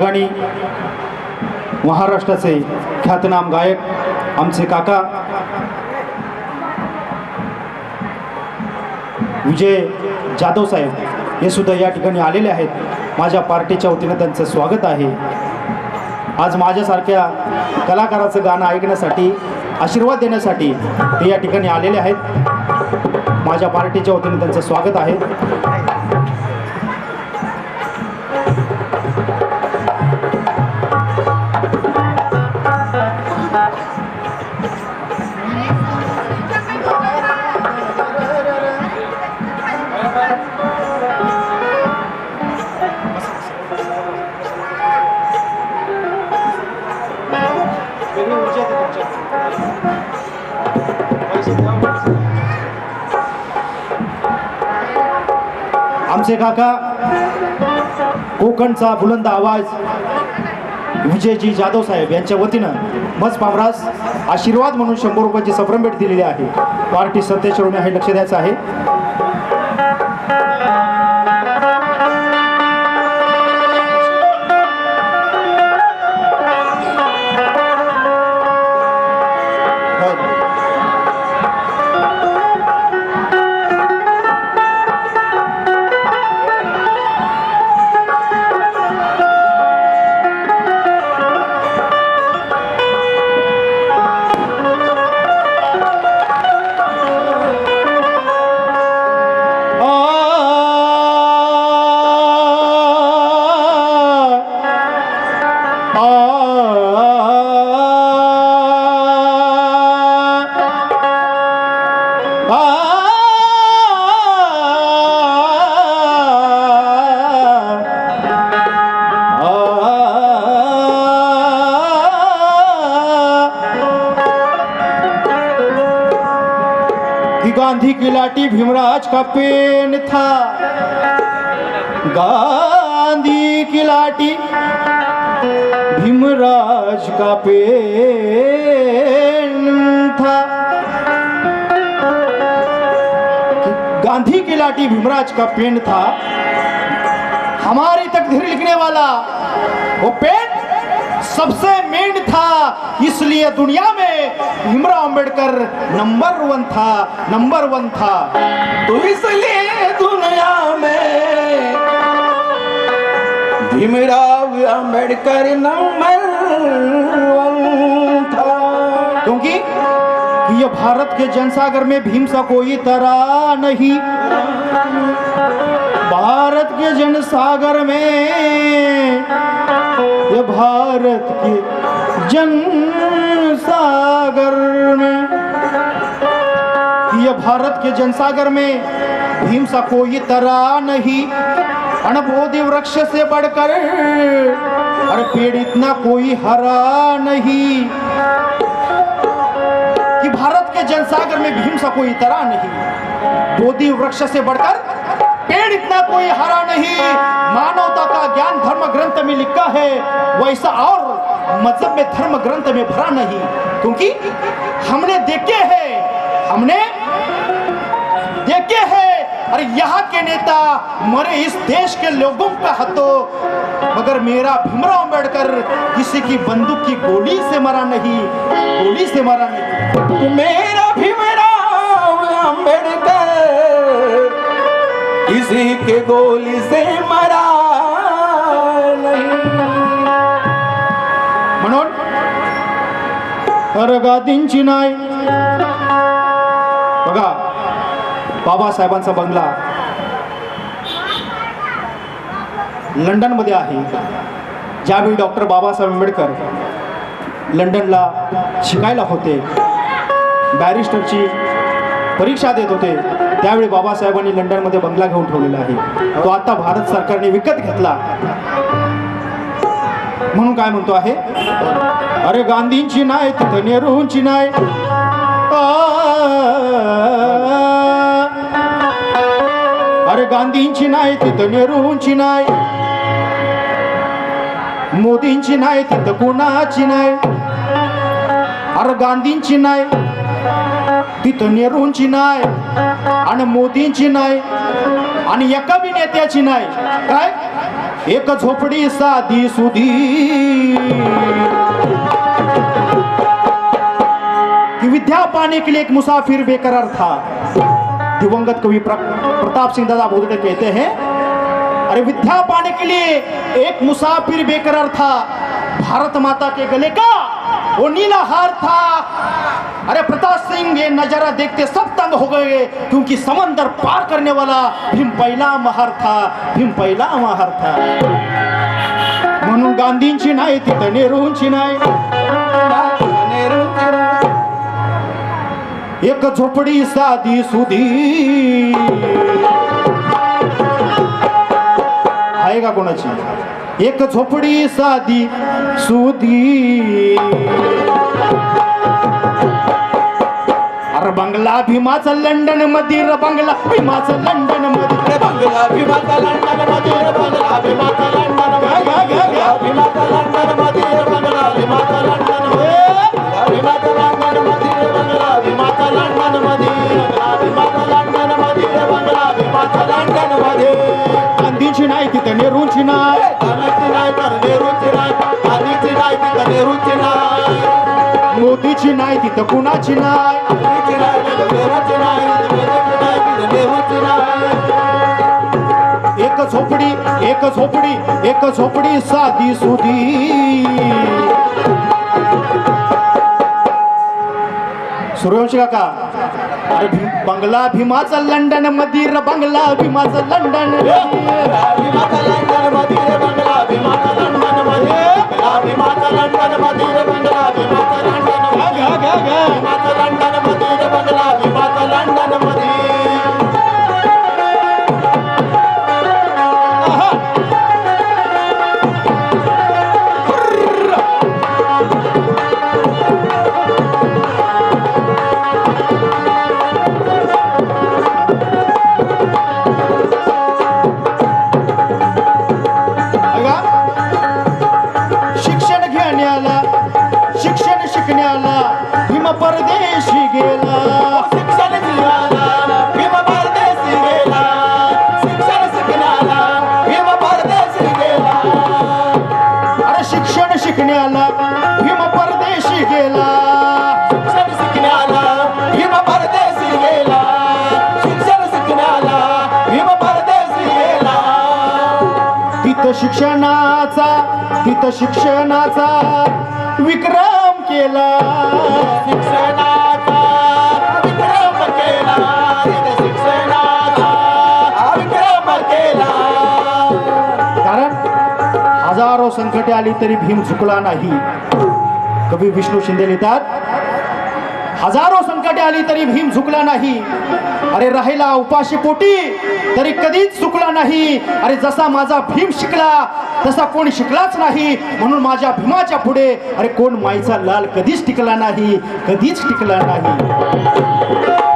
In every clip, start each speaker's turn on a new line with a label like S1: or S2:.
S1: ठिकाणी महाराष्ट्राचे ख्यातनाम गायक आमचे काका. विजय जाधव साहेब हे सुद्धा या ठिकाणी आलेले आहेत. माझ्या पार्टीच्या वतीनं त्यांचं स्वागत आहे. आज माझ्यासारख्या कलाकाराचं गाणं ऐकण्यासाठी आशीर्वाद देण्यासाठी ते या ठिकाणी आलेले आहेत. माझ्या पार्टीच्या वतीनं त्यांचं स्वागत आहे. आमचे काका कोकणचा बुलंद आवाज विजयजी जाधव साहेब यांच्या वतीनं मज पामरास आशीर्वाद म्हणून शंभर रुपयाची संभ्रम भेट दिलेली आहे. पार्टी सत्तेश्वरून हे लक्ष द्यायचं आहे. गांधी की लाठी भीमराज का पेन था। गांधी की लाठी भीमराज का पेन था। गांधी की लाठी भीमराज का पेन था। हमारी तकदीर लिखने वाला वो पेन सबसे मेन था इसलिए दुनिया में भीमराव अंबेडकर नंबर वन था नंबर वन था।
S2: तो इसलिए दुनिया में भीमराव अंबेडकर नंबर वन था।
S1: क्योंकि ये भारत के जनसागर में भीम सा कोई तरह नहीं। भारत के जनसागर में भारत के जन सागर में। यह भारत के जनसागर में भीम सा कोई तरह नहीं। अनबोधि वृक्ष से बढ़कर अरे पेड़ इतना कोई हरा नहीं। कि भारत के जनसागर में भीम सा कोई तरह नहीं। बोधि वृक्ष से बढ़कर पेड़ इतना कोई हरा नहीं। मानवता का ज्ञान धर्म ग्रंथ में लिखा है। वैसा और मतलब में धर्म ग्रंथ में भरा नहीं। क्योंकि हमने देखे हैं, हमने देखे हैं। अरे यहाँ के नेता मरे इस देश के लोगों का हतो। मगर मेरा भीमराव अंबेडकर किसी की बंदूक की गोली से मरा नहीं, गोली से मरा नहीं।
S2: मेरा भीमराव किसी के गोली से मरा नहीं।
S1: म्हणून अरगादींची नाही बघा बाबासाहेबांचा बंगला लंडनमध्ये आहे. ज्यावेळी डॉक्टर बाबासाहेब आंबेडकर लंडनला शिकायला होते बॅरिस्टरची परीक्षा देत होते त्यावेळी बाबासाहेबांनी लंडनमध्ये बंगला घेऊन ठेवलेला आहे. तो आता भारत सरकारने विकत घेतला. म्हणून काय म्हणतो आहे? अरे गांधींची नाही तिथं नेहरूंची नाही अरे गांधींची नाही तिथं नेहरूंची नाही मोदींची नाही तिथं कोणाची नाही अरे गांधींची नाही तिथं नेहरूंची नाही आणि मोदींची नाही आणि एका बी नेत्याची नाही काय? एक झोपडी साधी सुधी. कि विद्या पाने के लिए एक मुसाफिर बेकरार था. दिवंगत कवि प्र- प्रताप सिंह दादा भोदड़े कहते हैं अरे विद्या पाने के लिए एक मुसाफिर बेकरार था। भारत माता के गले का वो नीला हार था। अरे प्रताप सिंह ये नजारा देखते सब तंग हो गए क्योंकि समंदर पार करने वाला भीम पहिला महार था भीम पहिला महार था। म्हणून गांधींची नाही तिथं नेहरूंची नाही। एक झोपडी साधी सुधी। आहे का कोणाची? एक झोपडी साधी सुधी। अरे बंगला भीमाचं लंडनमध्ये बंगला भीमाचं लंडनमध्ये
S2: बंगला भीमाचा लंडनमध्ये बंगला भीमाचा लंडन भीमाचा लंडनमध्ये बंगला भीमाचा लंडन भीमाचा लंडनमध्ये बंगला भीमाचा लंडनमध्ये भीमाचा लंडनमध्ये बंगला भीमाचा लंडनमध्ये
S1: गांधींची नाही तिथं नेहरूंची नाही
S2: गाण्याची नाही तर नेहरूची नाही गांधीची नाही तर नेहरूची नाही
S1: मोदीची नाही तिथं कुणाची नाही एक झोपडी एक झोपडी एक झोपडी साधी सुधी. सूर्यवंशी काका अरे बंगला भीमाचा लंडनमध्ये र बंगला भीमाचं लंडन.
S2: भीमाचा लंडनमध्ये रे बंगला भीमाचा लंडन. मध्ये बंगला लंडन. भीमाचा लंडन
S1: शिक्षणाचा तिथं शिक्षणाचा विक्रम केला.
S2: शिक्षणाचा विक्रम केला. तिथे शिक्षणाचा विक्रम केला.
S1: कारण हजारो संकटे आली तरी भीम झुकला नाही. कवी विष्णू शिंदे लिहितात हजारो संकटे आली तरी भीम झुकला नाही. अरे राहिला उपाशी पोटी तरी कधीच चुकला नाही. अरे जसा माझा भीम शिकला तसा कोण शिकलाच नाही. म्हणून माझ्या भीमाच्या पुढे अरे कोण माईचा लाल कधीच टिकला नाही कधीच टिकला नाही.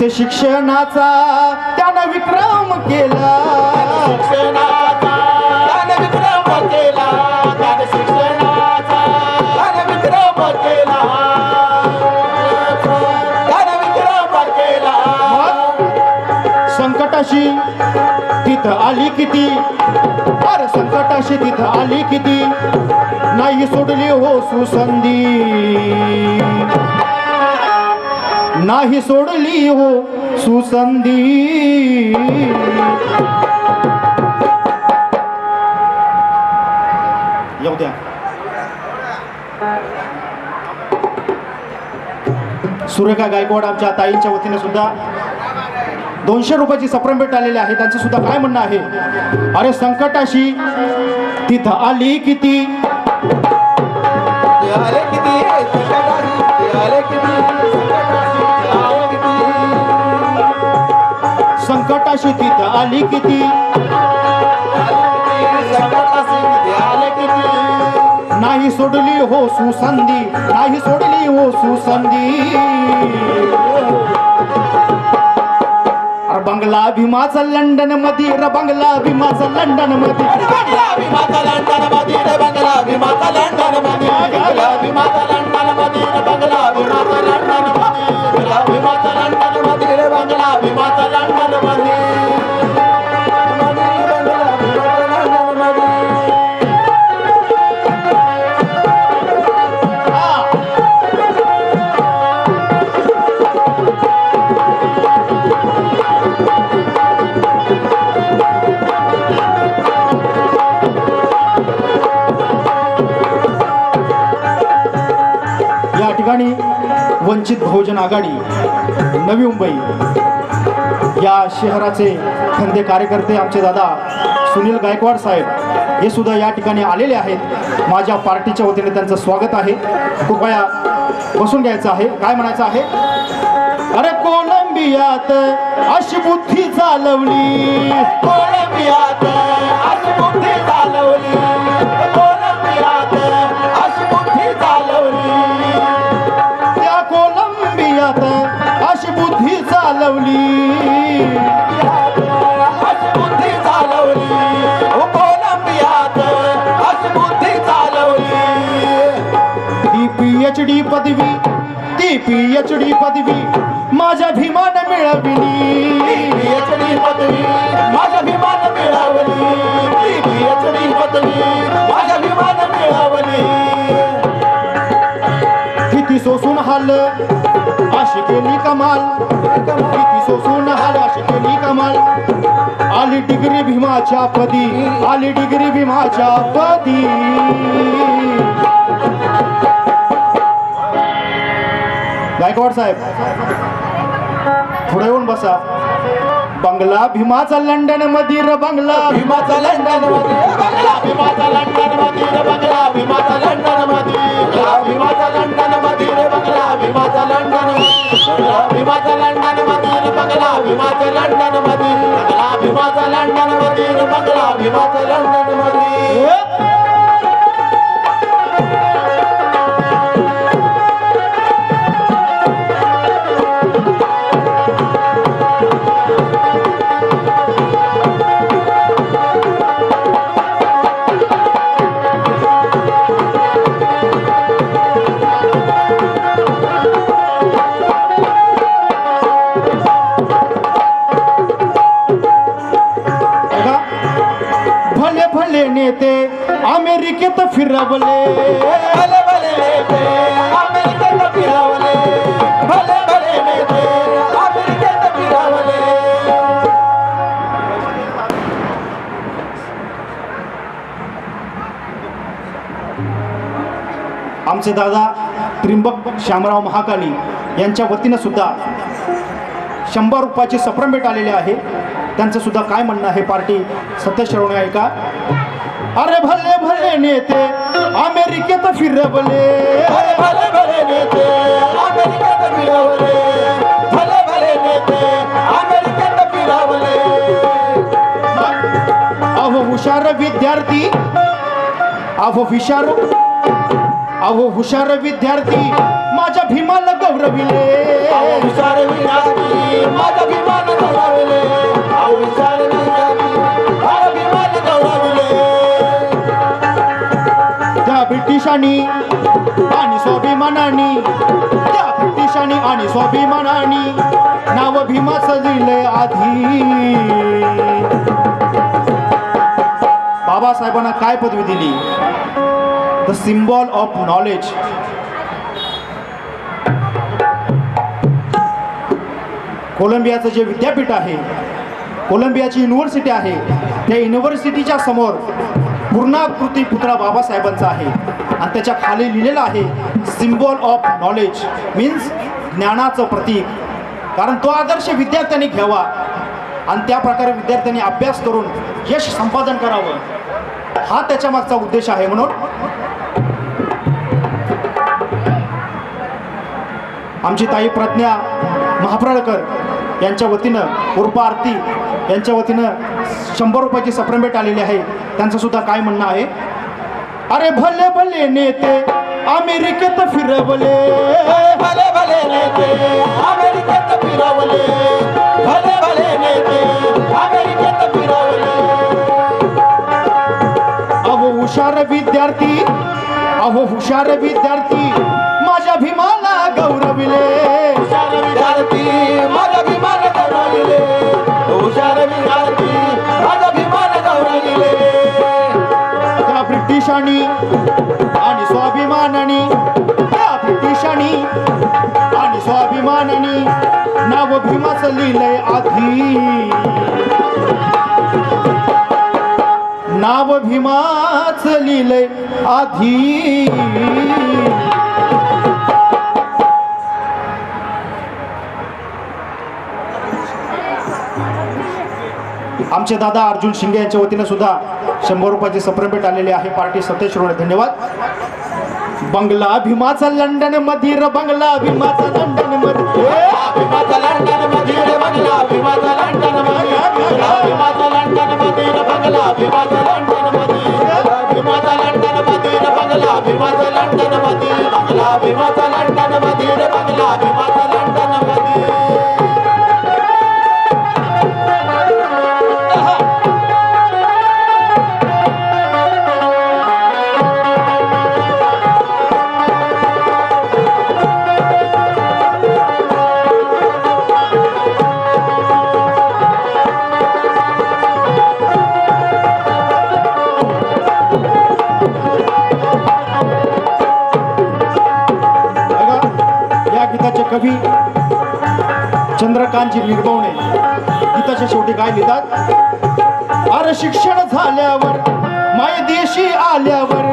S1: तिथे शिक्षणाचा त्यानं विक्रम केला.
S2: शिक्षणाचा त्याने विक्रम केला. त्याने शिक्षणाचा त्याने विक्रम केला. त्याने विक्रम केला.
S1: मग संकटाशी तिथं आली किती? अरे संकटाशी तिथं आली किती? नाही सोडली हो सुसंधी. नाही सोडली हो सुसंधी. येऊ द्या. सुरेखा गायकवाड आमच्या ताईंच्या वतीने सुद्धा दोनशे रुपयाची सप्रम भेट आलेली आहे. त्यांचं सुद्धा काय म्हणणं आहे? अरे संकटाशी तिथं आली किती?
S2: आले किती?
S1: अशी तिथं आली किती? नाही सोडली हो सुसंधी नाही सोडली हो सुसंधी. बंगला भीमाचा लंडनमध्ये र बंगला भीमाचा लंडनमध्ये
S2: बंगला भीमाचा लंडनमध्ये बंगला भीमाचा लंडन
S1: बहुजन आघाडी नवी मुंबई. या शहराचे खंदे कार्यकर्ते आमचे दादा सुनील गायकवाड साहेब हे सुद्धा या ठिकाणी आलेले आहेत. माझ्या पार्टीच्या वतीने त्यांचं स्वागत आहे. कृपया बसून घ्यायचं आहे. काय म्हणायचं आहे? अरे कोलंबियात अशी बुद्धी चालवली.
S2: कोलंबियात अशी बुद्धी
S1: एच डी पदवी ती पी एच डी पदवी माझ्या भीमानं मिळवली.
S2: पीएचडी पदवी माझ्या भीमान मिळवली. पीएचडी पदवी माझ्या भीमान मिळवली.
S1: किती सोसून हाल अशी केली कमाल. किती सोसून हाल अशी केली कमाल. आली डिग्री भीमाच्या पदी आली डिग्री भीमाच्या पदी. गायकवाड साहेब पुढे येऊन बसा बंगला भीमाचा लंडन मधीर बंगला
S2: भीमाचा लंडनमध्ये बंगला भीमाचा लंडन मधीर बंगला भीमाचा लंडनमध्ये भीमाचा लंडन मधीर बंगला भीमाचा लंडन भीमाचा लंडन मधीर बंगला भीमाचा लंडनमध्ये बंगला भीमाचा लंडन मधीर बंगला भीमाचा लंडन
S1: मधीर अमेरिकेत फिरवले.
S2: भले भले नेते अमेरिकेत फिरवले. भले भले नेते अमेरिकेत फिरवले.
S1: आमचे दादा त्रिंबक श्यामराव महाकाली यांच्या वतीनं सुद्धा शंभर रुपयाची सप्रमेट आलेले आहे. त्यांचं सुद्धा काय म्हणणं आहे? पार्टी सत्य श्रवणे ऐका अरे भले भले नेते अमेरिकेत फिरवले.
S2: भले भले भले नेते अमेरिकेत फिरवले. भले भले नेते अमेरिकेत फिरवले.
S1: अहो हुशार विद्यार्थी. अहो हुशार अहो हुशार विद्यार्थी माझ्या भीमाला गौरविले.
S2: अहो विचार विचारी माझा विमान गौरवले. अहो विचार
S1: त्या आणि स्वाभिमानानी. त्या ब्रिटिशांनी आणि स्वाभिमानानी नाव भीमाचं सजिले आधी. बाबासाहेबांना काय पदवी दिली? द सिम्बॉल ऑफ नॉलेज कोलंबियाचं जे विद्यापीठ आहे कोलंबियाची युनिव्हर्सिटी आहे त्या युनिव्हर्सिटीच्या समोर पूर्णाकृती पुतळा बाबासाहेबांचा आहे. आणि त्याच्याखाली लिहिलेलं आहे सिम्बॉल ऑफ नॉलेज मीन्स ज्ञानाचं प्रतीक. कारण तो आदर्श विद्यार्थ्यांनी घ्यावा आणि त्या प्रकारे विद्यार्थ्यांनी अभ्यास करून यश संपादन करावं. हा त्याच्या मागचा उद्देश आहे म्हणून आमची ताई प्रज्ञा महाप्रळकर यांच्या वतीनं उर्फा आरती यांच्या वतीनं शंभर रुपयाची सप्रमेट आलेली आहे. त्यांचं सुद्धा काय म्हणणं आहे? अरे भले भले नेते अमेरिकेत फिरवले.
S2: भले भले नेते अमेरिकेत फिरवले. भले भले नेते अमेरिकेत फिरवले.
S1: अहो हुशार विद्यार्थी अहो हुशार विद्यार्थी माझ्या भीमाला गौरविले. नाव लिहिलंय आधी. नाव भीमाच लिहिलंय आधी. आमचे दादा अर्जुन शिंदे यांच्या वतीनं सुद्धा शंभर रुपयाचे सप्रेमेट आलेले आहे. पार्टी सतेज धन्यवाद. बंगला भीमाचा लंडन मधीर बंगला भीमाचा लंडन मधीर
S2: भीमाचा लंडन मधीर बंगला भीमाचा लंडन मधीर भीमाचा लंडन मधीर बंगला भीमाचा लंडन मधीर भीमाचा लंडनमध्ये बंगला भीमाचा लंडनमध्ये बंगला भीमाचा लंडन मधीर बंगला भीमाचा लंडन
S1: चंद्रकांतजी निर्भवणे गीताच्या शेवटी काय लिहितात? अरे शिक्षण झाल्यावर आल्यावर.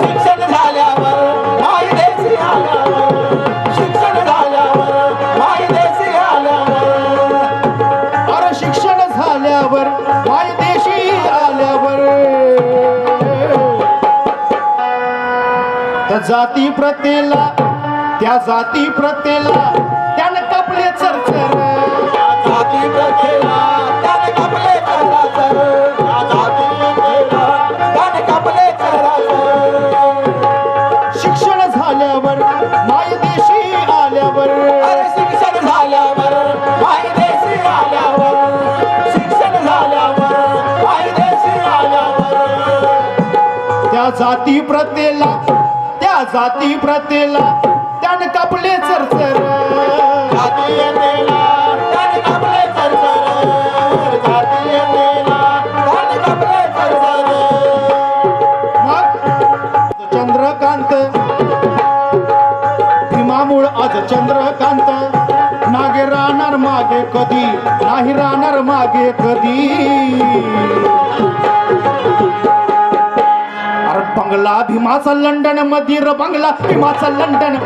S2: शिक्षण झाल्यावर मायदेशी आल्यावर. शिक्षण झाल्यावर मायदेशी आल्यावर.
S1: अरे शिक्षण झाल्यावर मायदेशी आल्यावर. त्या जाती प्रतेला त्या जाती प्रतेला
S2: जाती
S1: प्रतेला त्यानं कापले चरचर. चंद्रकांत. भीमामूळ आज चंद्रकांत. नागे राहणार मागे कधी? नाही राहणार मागे कधी? बंगला भीमाचा लंडन मधीर बंगला भीमाचा लंडन.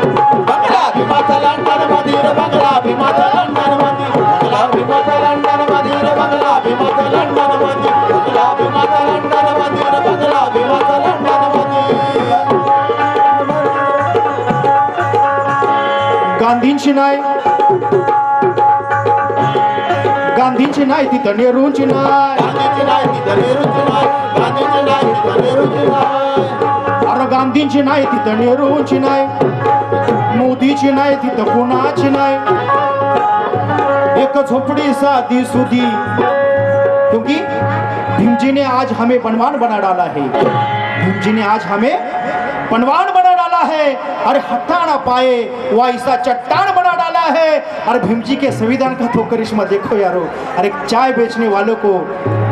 S2: बंगला भीमाचा लंडन मधीर बंगला भीमाचा लंडन मधीर बंगला भीमाचा लंडन मधीर बंगला भीमाचा लंडन मधीर बंगला भीमाचा लंडन मधीर बंगला भीमाचा लंडन मधीर
S1: गांधींची नाही गांधींची नाही तिथं नेहरूंची नाही.
S2: गांधीची नाही तिथं नेहरूची नाही. गांधीची नाही तिथं नेहरूची नाही.
S1: अरे गांधींची नाही तिथं नेहरूंची नाही. मोदीची नाही तिथं कुणाची नाही. एक झोपड़ी सादी सुधी. क्योंकि भीम जी ने आज हमें बनवान बना डाला है. भीम जी ने आज हमें बनवान बना डाला है. अरे हटा ना पाए वो ऐसा चट्टान है। अरे भीम जी के संविधान का तो करिश्मा देखो यारो। अरे चाय बेचने वालों को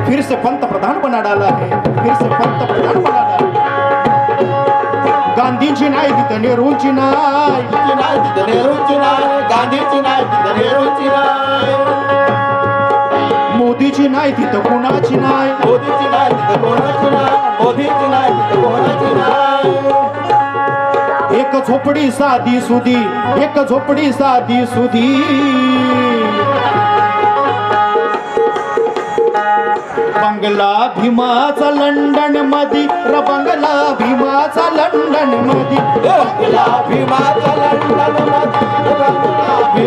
S1: फिर से पंत प्रधान बना डाला है। फिर से पंत प्रधान बना डाला. गांधींची नाही तिथं नेहरूंची नाही
S2: नाही तिथं नेहरूची नाही गांधीची नाही तिथं नेहरूची नाही
S1: मोदीची नाही तिथं कुणाची नाही
S2: मोदीची नाही तिथं कोणाची नाही मोदीची नाही तिथं कोणाची नाही
S1: एक झोपडी साधी सुधी एक झोपडी साधी सुधी. बंगला भीमाचा लंडन मधी र बंगला भीमाचा लंडन मधी.
S2: बंगला भीमाचा लंडन मधी